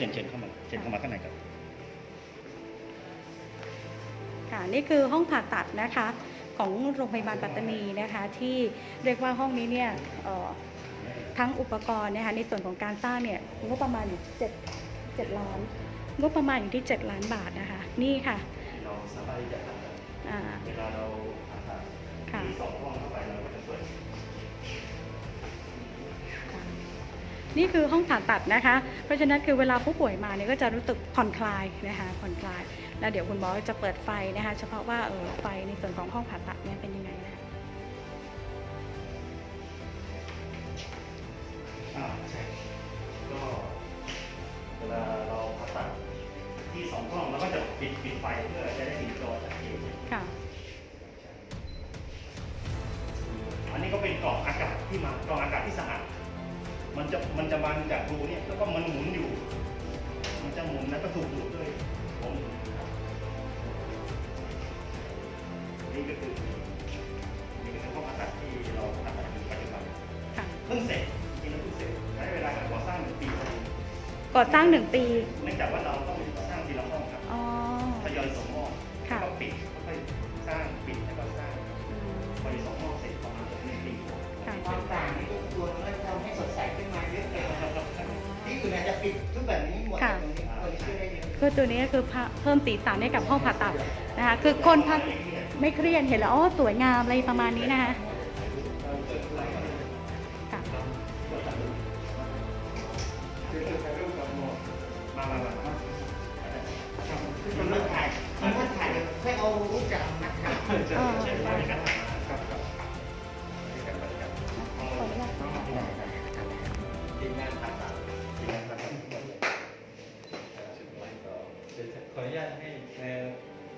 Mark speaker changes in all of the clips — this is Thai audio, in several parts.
Speaker 1: เชิญเชิญเข้ามาเชิญเข้ามาข้างในครับ
Speaker 2: ค่ะนี่คือห้องผ่าตัดนะคะของโรงพยาบาลปัตตานีนะคะที่เรียกว่าห้องนี้เนี่ยเอ่อทั้งอุปกรณ์นะคะในส่วนของการสร้างเนี่ยงบประมาณอยู่เจ็ดเจ็ดล้านงบประมาณอยู่ที่ 7 ล้านบาทนะคะ นี่ค่ะ
Speaker 1: เราสามารถที่จะทำได้
Speaker 2: อ่า
Speaker 1: เวลาเราผ่าตัด
Speaker 2: ค่ะ
Speaker 1: ที่สองห้องเข้าไปเราก็จะเปิด
Speaker 2: นี่คือห้องผ่าตัดนะคะ เพราะฉะนั้นคือเวลาผู้ป่วยมาเนี่ยก็จะรู้สึกผ่อนคลายนะคะผ่อนคลาย แล้วเดี๋ยวคุณหมอจะเปิดไฟนะคะ เฉพาะว่าเออไฟในส่วนของห้องผ่าตัดเนี่ยเป็นยังไงนะคะ
Speaker 1: มันจะมันจะมาจากรูเนี่ยแล้วก็มันหมุนอยู่ มันจะหมุนแล้วก็ถูกดูดด้วยผมครับนี่ก็คือนี่ก็คือห้องอากาศที่เราผ่าตัดอยู่ปัจจุบัน
Speaker 2: ค่ะ
Speaker 1: เพิ่งเสร็จจริงๆแล้วเพิ่งเสร็จใช้เวลาการก่อสร้างหนึ่งปีพอดี
Speaker 2: ก่อสร้างหนึ่งปี
Speaker 1: เนื่องจากว่าเรา ตัวนี้
Speaker 3: ก็
Speaker 2: คือเพิ่มสีสันให้กับห้องผ่าตัดนะคะคือคนพักไม่เครียดเห็นแล้วอ๋อสวยงามอะไรประมาณนี้นะคะ
Speaker 1: มั
Speaker 3: นเมื่อถ่ายมันเมื่อถ่ายเดี๋ยวค่อยเอารูปจากนักข่าว
Speaker 2: ขออนุญาต
Speaker 4: ให้เอ่อ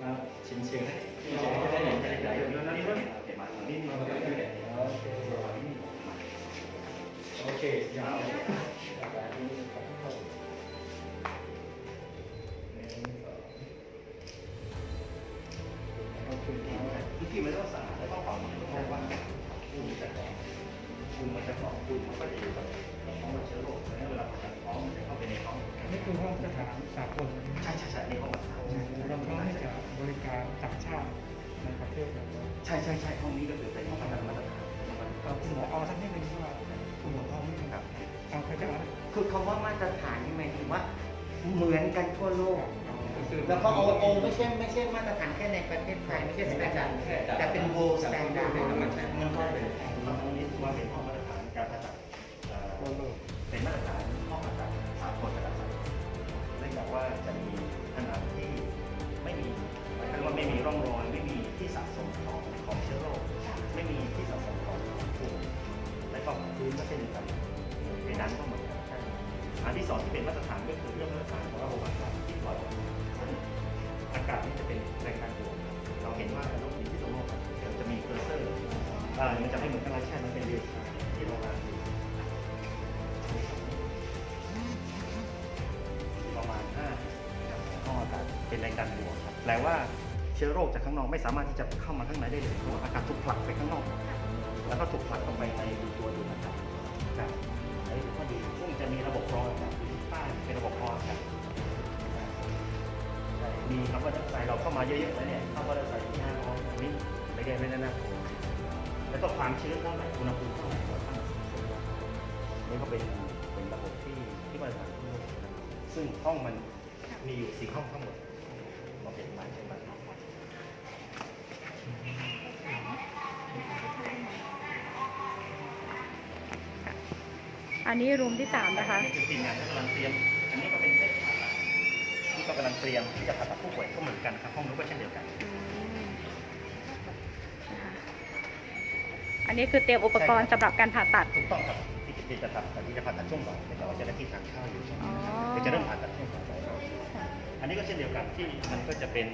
Speaker 4: มาชิมเชียงให้ชิมเชียงให้ได้อย่างใจใจ
Speaker 1: เดี๋ยวนั้นนี่ด้วยเดี๋ยวมาตรงนี้มาตรงนี้
Speaker 4: โอเคยาว
Speaker 1: คือที่มันต้องสะอาดและต้องเป่ามือเพราะว่าคุณจะเกคุณมันจะเกคุณมันก็จะอยู่กับ คือ
Speaker 5: ห้องสถานสากล
Speaker 1: ใช่ใช่ใช่ในห้องผ่าตัด
Speaker 5: เราพร้อมที่จะบริการต่างชาติในประเทศเราด้วย
Speaker 1: ใช่ใช่ใช่ห้องนี้ก็คือเป็นห้องผ่าตัดมาตรฐาน
Speaker 5: เราคุณหมอเอาสักนิดนึงว่าคุณหมอเอานิดนึง
Speaker 1: ครับ
Speaker 5: เอาเขาจะ
Speaker 3: คือคำว่ามาตรฐานนี่หมายถึงว่าเหมือนกันทั่วโลกแล้วก็โอโอไม่ใช่ไม่ใช่มาตรฐานแค่ในประเทศไทยไม่ใช่สแตนดาร์ดแต่เป็น world standard มันก็เป็น
Speaker 1: ห้องนี้ถือว่าเป็นห้อง ของเชื้อโรคไม่มีที่สะสมของฝุ่นและก็พื้นก็เช่นเดียวกันเพดานก็เหมือนกันอันที่สองที่เป็นมาตรฐานก็คือเรื่องมาตรฐานของระบบอากาศที่ปล่อยอากาศนี่จะเป็นแรงดันบวกเราเห็นว่าโรคนี้ที่ตรงโลกครับเดี๋ยวจะมีเคอร์เซอร์อ่ามันจะไม่เหมือนกันใช่มันเป็นเรียลไทม์ที่เราอ่านประมาณ5ข้ออากาศเป็นแรงดันบวกครับแปลว่า เชื้อโรคจากข้างนอกไม่สามารถที่จะเข้ามาข้างในได้เลยเพราะว่าอากาศถูกผลักไปข้างนอก แล้วก็ถูกผลักเข้าไปในดูตัวดูดอากาศครับอันนี้ถือว่าดีซึ่งจะมีระบบกรองอากาศอยู่ที่ใต้เป็นระบบกรองอากาศมีคาร์บอนไดออกไซด์เราเข้ามาเยอะๆแล้วเนี่ยคาร์บอนไดออกไซด์ที่500อันนี้ไม่ได้ไม่ได้น่ากลัวแล้วก็ความชื้นเท่าไหร่อุณหภูมิเท่าไหร่เราตั้งนี่ก็เป็นเป็นระบบที่ที่มาตรฐานทั่วโลกซึ่งห้องมันมีอยู่สี่ห้องทั้งหมดเราเป็นไม้ใช่ไหม
Speaker 2: อันนี้รูมที่สามนะคะ
Speaker 1: นี่คือทีมงานที่กำลังเตรียม อันนี้ก็เป็นเซตผ่าตัดที่ก็กำลังเตรียมที่จะผ่าตัดผู้ป่วยก็เหมือนกันครับห้องนู้นก็เช่นเดียวกัน
Speaker 2: อืมนะคะอันนี้คือเตรียมอุปกรณ์สำหรับการผ่าตัด
Speaker 1: ถูกต้องครับที่ที่จะทำแต่ที่จะผ่าตัดช่วงบ่ายแต่ว่าจะได้ที่ทานข้าวอยู่ใช่ไหม
Speaker 2: อ๋อ
Speaker 1: เดี๋ยวจะเริ่มผ่าตัดช่วงบ่ายอันนี้ก็เช่นเดียวกันที่มันก็จะเป็น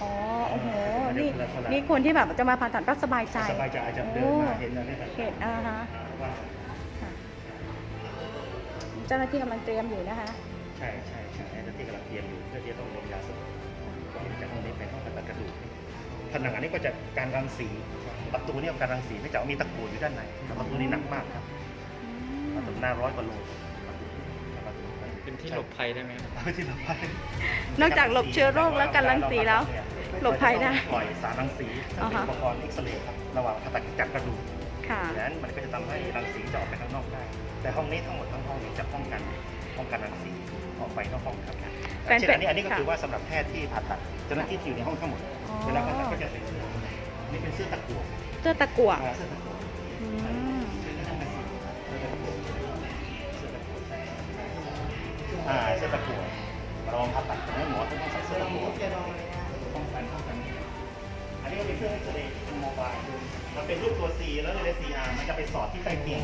Speaker 2: อ๋อโอ้โห
Speaker 1: เดี๋
Speaker 2: นี่
Speaker 1: ยวเราคนละ
Speaker 2: นี่คนที่แบบจะมาผ่าตัดก็สบายใจ
Speaker 1: สบายใจอาจจะเดินมาเห็นอะไรแบบ
Speaker 2: เห็นอ่าฮะ
Speaker 1: ว่า
Speaker 2: ค่ะ เจ้าหน้าที่กำลังเตรียมอยู่นะคะ
Speaker 1: ใช่ใช่ใช่ไอ้ที่กำลังเตรียมอยู่เพื่อที่จะต้องลงยาสลบก็ที่จะห้องนี้เป็นห้องผ่าตัดกระดูกผนังอันนี้ก็จะการรังสีประตูเนี่ยการรังสีเนื่องจากว่ามีตะกรูดอยู่ด้านในแต่ประตูนี้หนักมากครับประตูหน้าร้อยกว่าโลประตูประตู
Speaker 4: ที่หลบภัยได้ไหมครับ
Speaker 1: เอาที่หลบภัย
Speaker 2: นอกจากหลบเชื้อโรคและการรังสีแล้ว หลบภัยได้
Speaker 1: ปล่อยสารรังสีซึ่ง
Speaker 2: อ่า
Speaker 1: เป็น
Speaker 2: ฮะ
Speaker 1: อุปกรณ์เอ็กซเรย์ครับระหว่างผ่าตัดจากกระดูก
Speaker 2: ค่ะ
Speaker 1: ดังนั้นมันก็จะทำให้รังสีจะออกไปข้างนอกได้ แต่ห้องนี้ทั้งหมดทั้งห้องเนี่ยจะป้องกันป้องกันรังสีออกไปนอกห้องครับ
Speaker 2: แฟน
Speaker 1: เช่นอันนี้อันนี้ก็
Speaker 2: ค่ะ
Speaker 1: คือว่าสำหรับแพทย์ที่ผ่าตัดเจ้าหน้าที่ที่อยู่ในห้องทั้งหมด
Speaker 2: อ๋อ
Speaker 1: เวลาผ่าตัดก็จะใส่เสื้อนี่เป็นเสื้อตะกั่ว
Speaker 2: เสื้อตะกั่ว
Speaker 1: อ่าเสื้อตะกั่ว
Speaker 2: อืม
Speaker 1: เสื้อตะกั่วเสื้อตะกั่วเสื้อตะกั่วอ่าเสื้อตะกั่วเราผ่าตัดดังนั้นหมอต้องใส่เสื้อตะกั่ว
Speaker 3: จะลองเลยนะ
Speaker 1: ป้องกันป้องกัน อันนี้ก็เป็นเครื่องเอ็กซเรย์ที่เป็นโมบายมันเป็นรูปตัว C แล้วใน CR มันจะไปสอดที่ใต้เตียง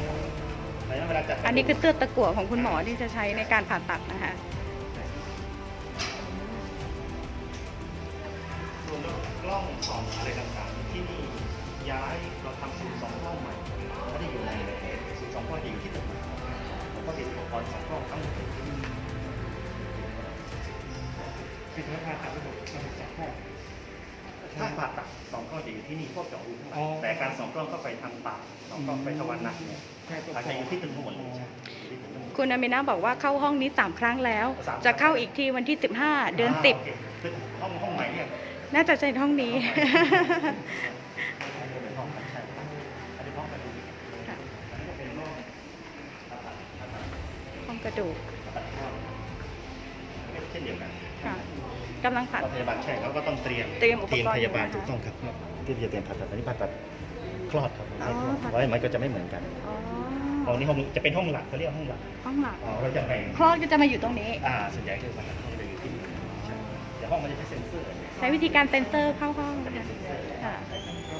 Speaker 1: ครับดังนั้นเวลาจัด
Speaker 2: อันนี้คือเสื้อตะกั่วของคุณหมอที่จะใช้ในการผ่าตัดนะคะ
Speaker 1: ส่วนเรื่องกล้องส่องอะไรต่างๆที่นี่ย้ายเราทำศูนย์สองกล้องใหม่ไม่ได้อยู่ในศูนย์สองกล้องจะอยู่ที่ตึกใหม่แล้วก็ติดอุปกรณ์สองกล้องทั้งหมดเลยที่นี่
Speaker 5: คือถ้าผ่าตัดระบบระบบจากแพทย์
Speaker 1: ถ้าผ่าตัดสองกล้องจะอยู่ที่นี่พวกเจาะรูข้างหลั
Speaker 5: อ๋
Speaker 1: ง
Speaker 5: อ
Speaker 1: แต่การสองกล้องก็ไปทางปากสองกล้องไปทวารหนักเนี่ย
Speaker 5: แพทย์
Speaker 1: อาจจะอยู่ที่ตึกทั้งหมดเลยใช่อยู่ที่ตึกทั้งหมด
Speaker 2: คุณอามินาบอกว่าเข้าห้องนี้3ครั้งแล้ว
Speaker 1: สามครั้ง
Speaker 2: จะเข้าอีกทีวันที่15เดือนา
Speaker 1: โคคือห้องห้องใหม่เนี่ย
Speaker 2: 10น่าจะใช่ห้องนี้
Speaker 1: อันนี้เป็นห้องใช่อันนี้ห้องกระดูก กำ
Speaker 2: ลังผ่า
Speaker 1: พยาบาลใช่เขาก็ต้องเตรียม
Speaker 2: เตรียมอุปกรณ์
Speaker 1: พยาบาล
Speaker 2: อยู่นะคะ
Speaker 1: ถูกต้องครับที่จะเตรียมผ่าตัดอันนี้ผ่าตัดคลอดครับ
Speaker 2: อ๋อผ่าตัด
Speaker 1: ไว้มันก็จะไม่เหมือนกัน
Speaker 2: อ๋อ
Speaker 1: ห้องนี้ห้องจะเป็นห้องหลักเขาเรียกห้องหลัก
Speaker 2: ห้องหลัก
Speaker 1: อ๋อเราจะแบ่ง
Speaker 2: คลอดก็จะมาอยู่ตรงนี้
Speaker 1: อ่าส่วนใหญ่คือผ่าตัดห้องจะอยู่ที่นี่ใช่แต่ห้องมันจะใช้เซ็นเซอร์
Speaker 2: ใช้วิธีการเซ็นเซอร์เข้าห้อง
Speaker 1: จะเป็
Speaker 2: นะ
Speaker 1: น
Speaker 2: คะ
Speaker 1: เซ็นเซอร์
Speaker 2: ค่ะ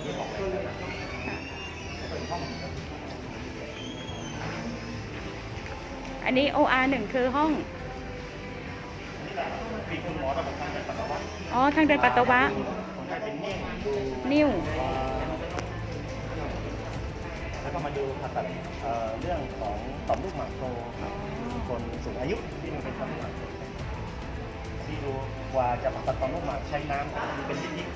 Speaker 1: ที่ออกไปแล้ว
Speaker 2: ค่ะ
Speaker 1: เป็นห้อง
Speaker 2: อันนี้ OR หนึ่งคือห้อง
Speaker 1: อระบบทางเดินปัสสาวะ
Speaker 2: อ๋อ ทางเดินปัสสาวะ
Speaker 1: คนไข้เป็นนิ่ง
Speaker 2: นิ้ว
Speaker 1: แล้วก็มาดูผ่าตัดเอ่อเรื่องของต่อมลูกหมากโตครับคนสูงอายุที่มันเป็นต่อมลูกหมากโตที่ดูกว่าจะผ่าตัดต่อมลูกหมากใช้น้ำเป็นลิตร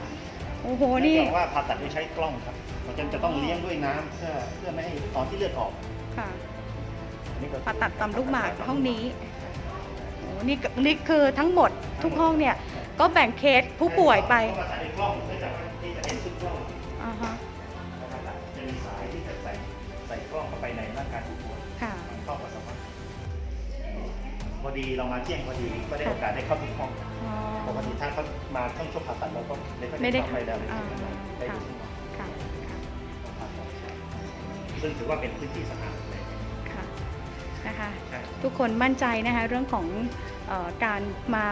Speaker 2: โอ้โห
Speaker 1: ๆ
Speaker 2: นี่
Speaker 1: เนื่องจากว่าผ่าตัดโดยใช้กล้องครับมันจะจะต้องเลี้ยงด้วยน้ำเพื่อเพื่อไม่ให้ตอนที่เลือดออก
Speaker 2: ค่ะ
Speaker 1: อันนี้ก็
Speaker 2: ผ่าตัดต่อมลูกหมากห้องนี้โอ้ นี่ก็นี่คือทั้งหมดทุกห้องเนี่ยก็แบ่งเคสผู้ป่วยไป
Speaker 1: ต้องมาใส่ในกล้องเนื่องจากว่าที่จะเป็นชุดกล้อง
Speaker 2: อ่าฮะ
Speaker 1: นะครับจะมีสายที่จะใส่ใส่กล้องเข้าไปในร่างกายผู้ป่วย
Speaker 2: ค่ะ
Speaker 1: เข้าปัสสาวะพอดีเรามาเที่ยงพอดีก็ได้โอกาสได้เข้าทุกห้อง
Speaker 2: อ๋อ
Speaker 1: ปกติถ้าเขามาช่องช่วงผ่าตัดเราก็ไม่ค่อย
Speaker 2: ไม่ได้
Speaker 1: เข้าไปแล้ว
Speaker 2: อ่า
Speaker 1: ได้
Speaker 2: ค่ะ
Speaker 1: ดู
Speaker 2: ค่ะ
Speaker 1: ซึ่งถือว่าเป็นพื้นที่สะอาดเลย
Speaker 2: ค่ะนะคะ
Speaker 1: ใช่
Speaker 2: ทุกคนมั่นใจนะคะเรื่องของเออ การมา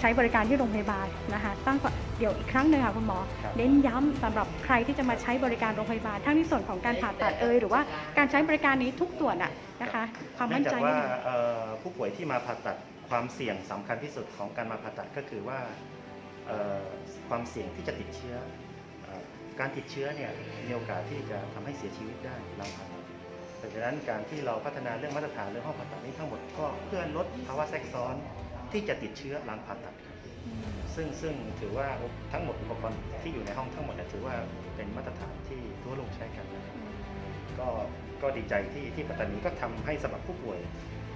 Speaker 2: ใช้บริการที่โรงพยาบาลนะคะตั้งเดี๋ยวอีกครั้งหนึ่งค่ะคุณหมอเน้นย้ำสำหรับใครที่จะมาใช้บริการโรงพยาบาลทั้งในส่วนของการผ่าตัดเอยหรือว่าการใช้บริการนี้ทุกส่วนอะนะคะความมั่นใจ
Speaker 1: เนื่อง
Speaker 2: นิ
Speaker 1: จาก
Speaker 2: ด
Speaker 1: ว่า
Speaker 2: นึง
Speaker 1: เอ่อผู้ป่วยที่มาผ่าตัดความเสี่ยงสำคัญที่สุดของการมาผ่าตัดก็คือว่าเอ่อความเสี่ยงที่จะติดเชื้อเอ่อการติดเชื้อเนี่ยมีโอกาสที่จะทำให้เสียชีวิตได้หลังผ่าตัด ดังนั้นการที่เราพัฒนาเรื่องมาตรฐานเรื่องห้องผ่าตัดนี้ทั้งหมดก็เพื่อลดภาวะแทรกซ้อนที่จะติดเชื้อหลังผ่าตัดครับซึ่งซึ่งถือว่าทั้งหมดอุปกรณ์ที่อยู่ในห้องทั้งหมดเนี่ยถือว่าเป็นมาตรฐานที่ทั่วโลกใช้กันนะครับก็ก็ดีใจที่ที่ปัตตานีก็ทำให้สำหรับผู้ป่วย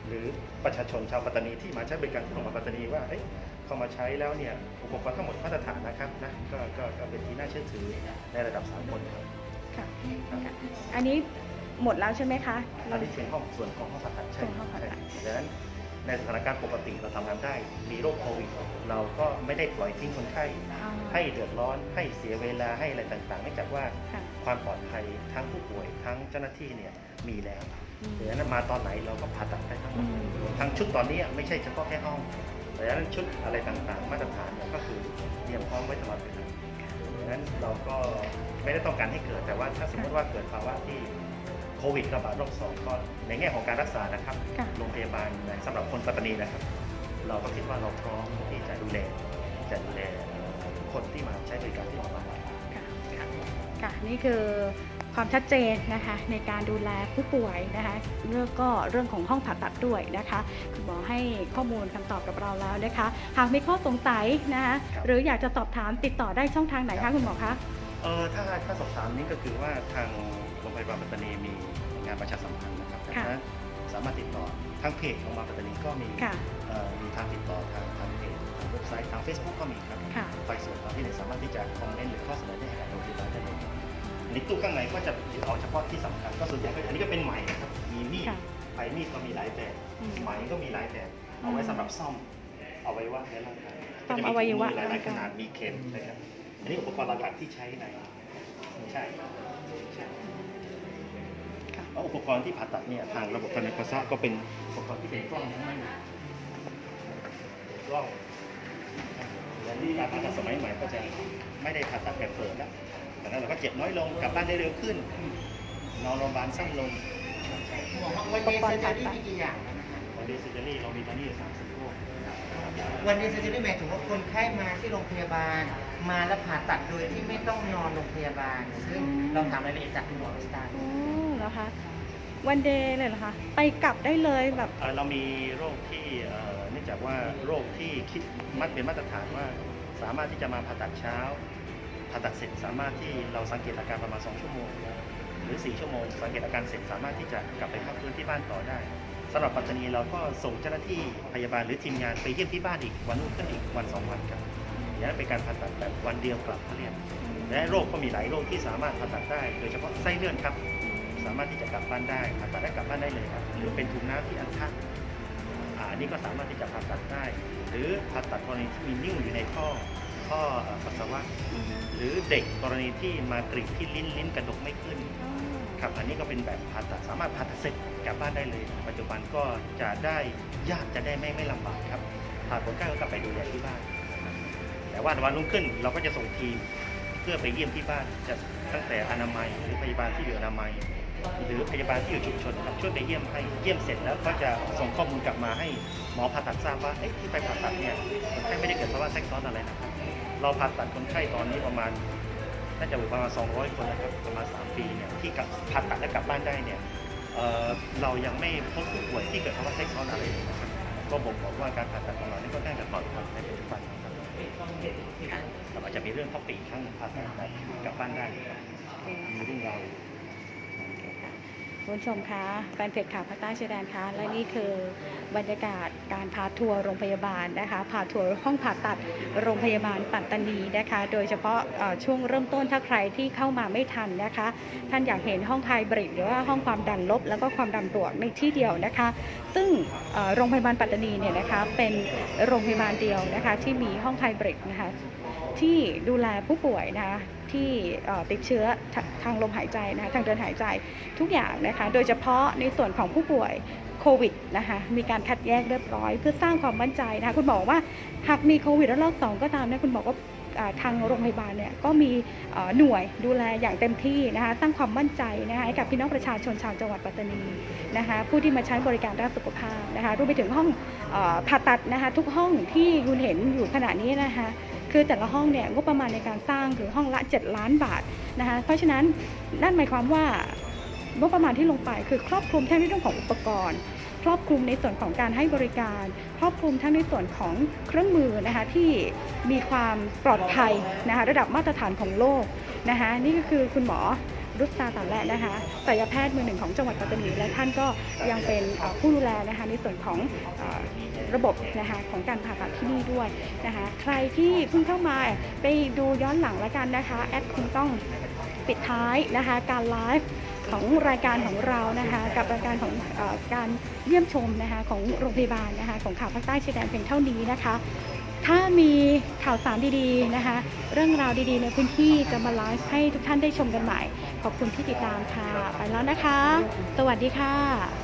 Speaker 1: หรือประชาชนชาวปัตตานีที่มาใช้บริการที่โรงพยาบาลปัตตานีว่าเอ้ยเข้ามาใช้แล้วเนี่ยอุปกรณ์ทั้งหมดมาตรฐานนะครับนะก็ก็ก็เป็นที่น่าเชื่อถือในระดับสากลครับ
Speaker 2: ค่ะอันนี้ หมดแล้วใช่ไหมคะ
Speaker 1: อันนี้เป็นห้องส่วนของห้องผ่าตัดใช่
Speaker 2: ส่วนห้องผ่าตัด
Speaker 1: ใช่ดังนั้นในสถานการณ์ปกติเราทำงานได้ มีโรคโควิดเราก็ไม่ได้ปล่อยทิ้งคนไข้
Speaker 2: อ่า
Speaker 1: ให้เดือดร้อนให้เสียเวลาให้อะไรต่างๆเนื่องจากว่า
Speaker 2: ค่ะ
Speaker 1: ความปลอดภัยทั้งผู้ป่วยทั้งเจ้าหน้าที่เนี่ยมีแล้ว
Speaker 2: อืม
Speaker 1: ดังนั้นมาตอนไหนเราก็ผ่าตัดได้ทั้งหมด
Speaker 2: อืม
Speaker 1: ทั้งชุดตอนนี้ไม่ใช่เฉพาะแค่ห้องดังนั้นชุดอะไรต่างๆ มาตรฐานเนี่ยก็คือเตรียมพร้อมไว้ตลอดเวลา ดังนั้นเราก็ไม่ได้ต้องการให้เกิดแต่ว่าถ้าสมมติว่าเกิดภาวะที่โควิดระบาดรอบสองก็ในแง่ของการรักษานะครับ
Speaker 2: ค่ะ
Speaker 1: โรงพยาบาลสำหรับคนปัตตานีนะครับ เราก็คิดว่าเราพร้อมที่จะดูแลจะดูแลทุกคนที่มาใช้บริการที่โรงพยาบาล
Speaker 2: ค่ะนี่คือความชัดเจนนะคะในการดูแลผู้ป่วยนะคะเรื่องก็เรื่องของห้องผ่าตัดด้วยนะคะคุณหมอให้ข้อมูลคำตอบกับเราแล้วนะคะ หากมีข้อสงสัยนะคะ
Speaker 1: ครับ
Speaker 2: หรืออยากจะสอบถามติดต่อได้ช่องทางไหนคะคุณหมอคะ
Speaker 1: เออถ้าถ้าสอบถามนี้ก็คือว่าทาง โรงพยาบาลปัตตานีมีงานประชาสัมพันธ์นะครับ
Speaker 2: ค่ะ
Speaker 1: นะสามารถติดต่อทางเพจของมาปัตตานีก็มี
Speaker 2: ค่ะ
Speaker 1: เอ่อมีทางติดต่อทางทางเพจทางเว็บไซต์ทาง Facebook ก็มีครับ
Speaker 2: ค่ะ
Speaker 1: ไฟส่วนตอนที่ไหนสามารถที่จะคอมเมนต์หรือข้อเสนอแนะให้กับโรงพยาบาลได้เลยอันนี้ตู้ข้างในก็จะเอาเฉพาะที่สำคัญก็ส่วนใหญ่ก็อันนี้ก็เป็นไหมนะครับมีมีด
Speaker 2: ค่ะ
Speaker 1: ไปมีดก็มีหลายแบบ
Speaker 2: อืม
Speaker 1: ไหมก็มีหลายแบบเอาไว้สำหรับซ่อมเอาไว้ว่าในร่างกาย
Speaker 2: ซ่อม
Speaker 1: ก็จะ
Speaker 2: อวัยวะ
Speaker 1: ถุงมืหลาย
Speaker 2: ร่าง
Speaker 1: ๆข
Speaker 2: กาย
Speaker 1: นาดมีเข็มนะครับอันนี้อุปกรณ์หลักๆที่ใช้ในใช่ใช่
Speaker 2: ค่ะ
Speaker 1: แล้วอุปกรณ์ที่ผ่าตัดเนี่ยทางระบบการในประสาทก็เป็นอุปกรณ์ที่เป็นกล้องทั้งนั้นกล้องและนี่การผ่าตัดสมัยใหม่ก็จะไม่ได้ผ่าตัดแบบเปิดแล้วแต่นั้นเราก็เจ็บน้อยลงกลับบ้านได้เร็วขึ้นนอนโรงพยาบาลสั้นลง
Speaker 3: หมอวันนี้เซอร์เจอรี่มีกี่อย่างวัน
Speaker 1: นี้ซิเจอรี่เรามีตอนนี้อยู่สามสิบโรค
Speaker 3: วันนี้เซอร์เจอรี่หมายถึงว่าคนไข้มาที่โรงพยาบาล มาแล้วผ่าตัดโดยที่ไม่ต้องนอนโรงพยาบาล ซึ่งเราถามรายละเอียดจากคุณหมอสตาร์
Speaker 2: โอ้เหรอคะวันเดย์เลยเหรอคะ ไปกลับได้เลยแบบ
Speaker 1: เอ่อเรามีโรคที่เอ่อเนื่องจากว่าโรคที่คิดมัดเป็นมาตรฐานว่า สามารถที่จะมาผ่าตัดเช้าผ่าตัดเสร็จสามารถที่เราสังเกตอาการประมาณ 2 ชั่วโมง หรือ 4 ชั่วโมง สังเกตอาการเสร็จสามารถที่จะกลับไปพักฟื้นที่บ้านต่อได้สำหรับปัตตานีเราก็ส่งเจ้าหน้าที่พยาบาลหรือทีมงานไปเยี่ยมที่บ้านอีกวันรุ่งขึ้นอีกวันสองวันครับ อย่างนั้นเป็นการผ่าตัดแบบวันเดียวกลับเขาเรียกและโรคก็มีหลายโรคที่สามารถผ่าตัดได้ โดยเฉพาะไส้เลื่อนครับ สามารถที่จะกลับบ้านได้ผ่าตัดได้กลับบ้านได้เลยครับ หรือเป็นถุงน้ำที่อันทักอ่าอันนี้ก็สามารถที่จะผ่าตัดได้ หรือผ่าตัดกรณีที่มีนิ่วอยู่ในท่อท่อเอ่อปัสสาวะ หรือเด็กกรณีที่มากรีดที่ลิ้นลิ้นกระดกไม่ขึ้นครับอันนี้ก็เป็นแบบผ่าตัดสามารถผ่าตัดเสร็จกลับบ้านได้เลย ปัจจุบันก็จะได้ญาติจะได้ไม่ไม่ลำบากครับผ่าผลข้างก็กลับไปดูแลที่บ้าน แต่ว่าวันรุ่งขึ้นเราก็จะส่งทีมเพื่อไปเยี่ยมที่บ้านจะตั้งแต่อนามัยหรือพยาบาลที่อยู่อนามัย หรือพยาบาลที่อยู่ชุมชนครับช่วยไปเยี่ยมให้เยี่ยมเสร็จแล้วก็จะส่งข้อมูลกลับมาให้หมอผ่าตัดทราบว่าเอ๊ะที่ไปผ่าตัดเนี่ยคนไข้ไม่ได้เกิดภาวะแทรกซ้อนอะไรนะครับเราผ่าตัดคนไข้ตอนนี้ประมาณน่าจะประมาณ 200 คนนะครับประมาณ 3 ปีเนี่ยที่กลับผ่าตัดและกลับบ้านได้เนี่ยเเรายังไม่พบผู้ป่วยที่เกิดภาวะแทรกซ้อนอะไรเลยนะครับก็บ่งบอกว่าการผ่าตัดของเรานี่ก็น่าจะปลอดภัยในปัจจุบันครับ เราอาจจะมีเรื่องท้อปีกข้างหนึ่งผ่าตัดแต่กลับบ้านได้มีเรื่องราว
Speaker 2: คุณผู้ชมคะแฟนเพจข่าวภาคใต้ชายแดนคะและนี่คือบรรยากาศ การพาทัวร์โรงพยาบาลนะคะพาทัวร์ห้องผ่าตัดโรงพยาบาลปัตตานีนะคะ โดยเฉพาะช่วงเริ่มต้นถ้าใครที่เข้ามาไม่ทันนะคะ ท่านอยากเห็นห้องไฮบริดหรือว่าห้องความดันลบ แล้วก็ความดันบวกในที่เดียวนะคะ ซึ่งโรงพยาบาลปัตตานีเนี่ยนะคะเป็นโรงพยาบาลเดียวนะคะที่มีห้องไฮบริดนะคะที่ดูแลผู้ป่วยนะคะที่ติดเชื้อทางลมหายใจนะคะทางเดินหายใจทุกอย่างนะคะ โดยเฉพาะในส่วนของผู้ป่วย โควิดนะคะมีการคัดแยกเรียบร้อย เพื่อสร้างความมั่นใจนะคะคุณหมอว่าหากมีโควิดระลอกสองก็ตามเนะคุณหมอก็อ่าทางโรงพยาบาลเนี่ยก็มีหน่วยดูแลอย่างเต็มที่นะคะสร้างความมั่นใจนะคะให้กับพี่น้องประชาชนชาวจังหวัดปัตตานีนะคะผู้ที่มาใช้บริการด้านสุขภาพนะคะรวมไปถึงห้องผ่าตัดนะคะทุกห้องที่คุณเห็นอยู่ขณะนี้นะคะคือแต่ละห้องเนี่ยงบประมาณในการสร้างคือห้องละ 7 ล้านบาทนะคะเพราะฉะนั้นนั่นหมายความว่า งบประมาณที่ลงไปคือครอบคลุมทั้งในเรื่องของอุปกรณ์ ครอบคลุมในส่วนของการให้บริการ ครอบคลุมทั้งในส่วนของเครื่องมือนะคะที่มีความปลอดภัยนะคะระดับมาตรฐานของโลกนะคะนี่ก็คือคุณหมอรุษตาตาและนะคะศัลยแพทย์มือหนึ่งของจังหวัดปัตตานีและท่านก็ยังเป็นผู้ดูแลนะคะในส่วนของอระบบนะคะของการผ่าตัดที่นี่ด้วยนะคะใครที่เพิ่งเข้ามาไปดูย้อนหลังแล้วกันนะคะแอดคงต้องปิดท้ายนะคะการไลฟ์ ของรายการของเรานะคะกับรายการของอการเยี่ยมชมนะคะของโรงพยาบาลนะคะของข่าวภาคใต้ชายแดนเพียงเท่านี้นะคะ ถ้ามีข่าวสารดีๆนะคะ เรื่องราวดีๆ ในพื้นที่จะมาไลฟ์ให้ทุกท่านได้ชมกันใหม่ ขอบคุณที่ติดตามค่ะ ไปแล้วนะคะ สวัสดีค่ะ